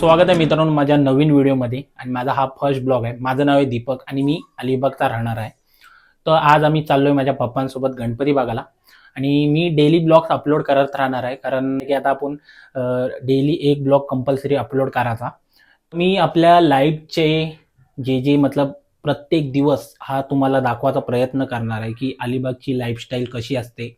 स्वागत आहे मित्रांनो माझ्या नवीन व्हिडिओमध्ये आणि माझा हा फर्स्ट ब्लॉग आहे. माझं नाव आहे दीपक आणि मी अलिबागचा राहणार आहे. तर आज आम्ही चाललोय माझ्या पप्पांसोबत गणपती बागाला आणि मी डेली ब्लॉग्स अपलोड करत राहणार आहे. कारण की आता आपण डेली एक ब्लॉग कंपल्सरी अपलोड करायचा. मी आपल्या लाईफचे जे जे मतलब प्रत्येक दिवस हा तुम्हाला दाखवायचा प्रयत्न करणार आहे की अलिबागची लाईफस्टाईल कशी असते.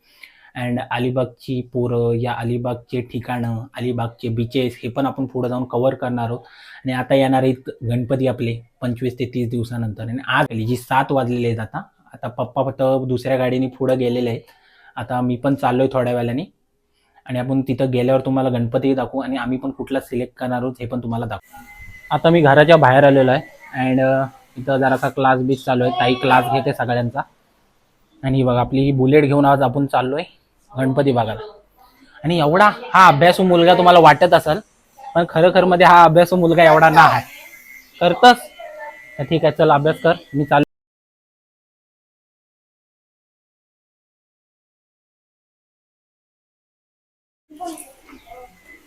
अँड अलिबागची पोरं या अलिबागचे ठिकाणं अलिबागचे बीचेस हे पण आपण पुढे जाऊन कवर करणार आहोत. आणि आता येणार आहेत गणपती आपले पंचवीस ते तीस दिवसानंतर. आणि आज आली जी सात वाजलेली आहेत आता आता पप्पा फक्त दुसऱ्या गाडीने पुढं गेलेले आहेत. आता मी पण चाललोय थोड्या वेळाने. आणि आपण तिथं गेल्यावर तुम्हाला गणपती दाखवू आणि आम्ही पण कुठला सिलेक्ट करणार आहोत हे पण तुम्हाला दाखवू. आता मी घराच्या बाहेर आलेलो आहे. अँड इथं जरासा क्लास बीच चालू आहे. ताई क्लास घेते सगळ्यांचा. आणि बघा आपली बुलेट घेऊन आज आपण चाललो आहे गणपती बागाला. आणि एवढा हा अभ्यासू मुलगा तुम्हाला वाटत असेल पण खरं खरमध्ये हा अभ्यासू मुलगा एवढा ना आहे करतस? तर ठीक आहे चल अभ्यास कर. मी चालू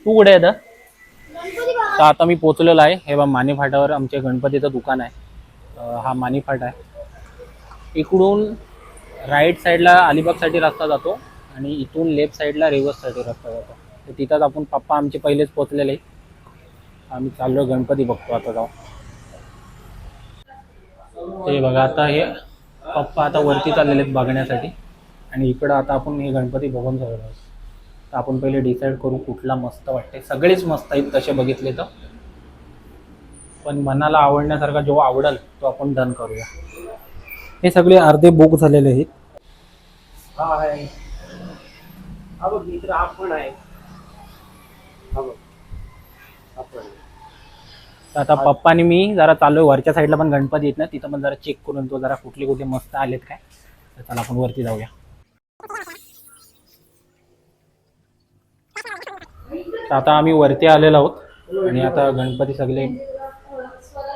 तू कुठे आहे तर आता मी पोचलेलो आहे. हे बा माने फाटावर आमच्या गणपतीचं दुकान आहे. हा माने फाट आहे. इकडून राईट साईडला अलिबागसाठी रस्ता जातो. आणि इथून लेफ्ट साईडला रिव्हर्ससाठी रस्ता जातो. तर तिथंच आपण पप्पा आमचे पहिलेच पोचलेले आम्ही चाललो गणपती बघतो आता जाऊ ते बघा आता हे पप्पा आता वरती चाललेले आहेत बघण्यासाठी. आणि इकडं आता आपण हे गणपती बघून झालेलो आहोत तर आपण पहिले डिसाईड करू कुठला मस्त वाटते सगळेच मस्त आहेत तसे बघितले तर. पण मनाला आवडण्यासारखा जो आवडेल तो आपण डन करूया. हे सगळे अर्धे बुक झालेले आहेत. हा आहे हा बघ मित्र आपण आहे. हा बघ. आपण तर आता पप्पा आणि मी जरा चाललोय वरच्या साईडला पण गणपती आहेत ना तिथं पण जरा चेक करून तो जरा कुठले कुठले मस्त आलेत काय. तर चला आपण वरती जाऊया. तर आता आम्ही वरती आलेलो आहोत आणि आता गणपती सगळे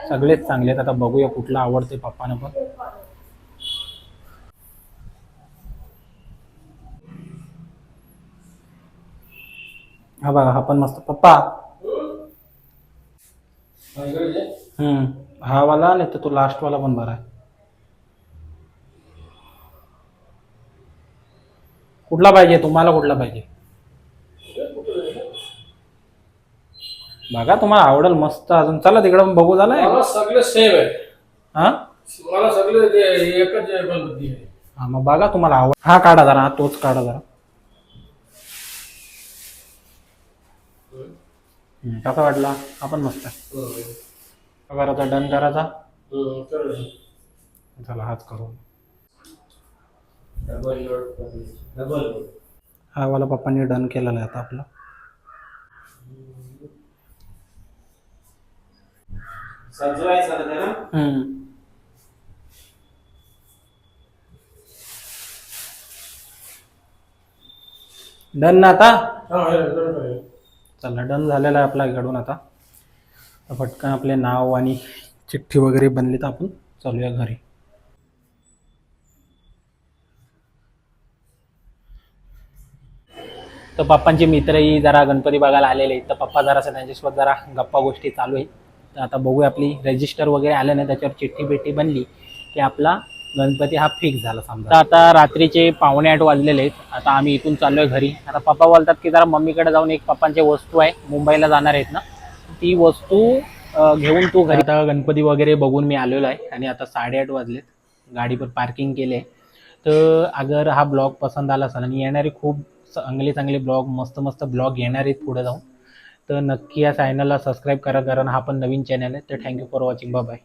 सगळेच चांगले आहेत. आता बघूया कुठला आवडते पप्पानं पण. हा बघा हा पण मस्त. पप्पा. हम्म. हा वाला नाही तर तो लास्ट वाला पण बरा आहे. कुठला पाहिजे? तुम्हाला कुठला पाहिजे? बघा तुम्हाला आवडेल मस्त. अजून चला तिकडे पण बघू झालाय. मला सगळे सेम आहे. हा? मला सगळे ते एकच आहे हा मग बघा तुम्हाला आवड हा काढा जरा हा तोच काढा जरा. कसा वाटला? आपण मस्त. करायचा डन करायचा. चला हाच करू. हा वाला पप्पांनी डन केलेला आहे आता आपला. हम्म. डन ना आता हा आहे, बरोबर आहे. चला डन झालेला आहे आपला इकडून आता. तर पटकन आपले नाव आणि चिठ्ठी वगैरे बनली तर आपण. चालूया घरी. तर पप्पांचे मित्रही जरा गणपती बघायला आलेले आहेत. तर पप्पा जरासं त्यांच्यासोबत जरा गप्पा गोष्टी चालू आहेत. तर आता बघूया आपली रजिस्टर वगैरे आलं नाही त्याच्यावर चिठ्ठी बिठ्ठी बनली की आपला गणपती हा फिक्स झाला समजा. आता रात्रीचे पावणे आठ वाजलेले आहेत. आता आम्ही इथून चाललोय घरी. आता पप्पा बोलतात की जरा मम्मीकडे जाऊन एक पप्पांची वस्तू आहे मुंबईला जाणार आहेत ना. ती वस्तू घेऊन तू घरी आता गणपती वगैरे बघून मी आलेलो आहे आणि आता साडेआठ वाजलेत. गाडीवर पार्किंग केले तर अगर हा ब्लॉग पसंत आला असेल आणि येणारे खूप चांगले चांगले ब्लॉग मस्त मस्त ब्लॉग येणार आहेत पुढे जाऊन तर नक्की या चॅनलला सबस्क्राईब करा कारण हा पण नवीन चॅनल आहे. तर थँक्यू फॉर वॉचिंग बाय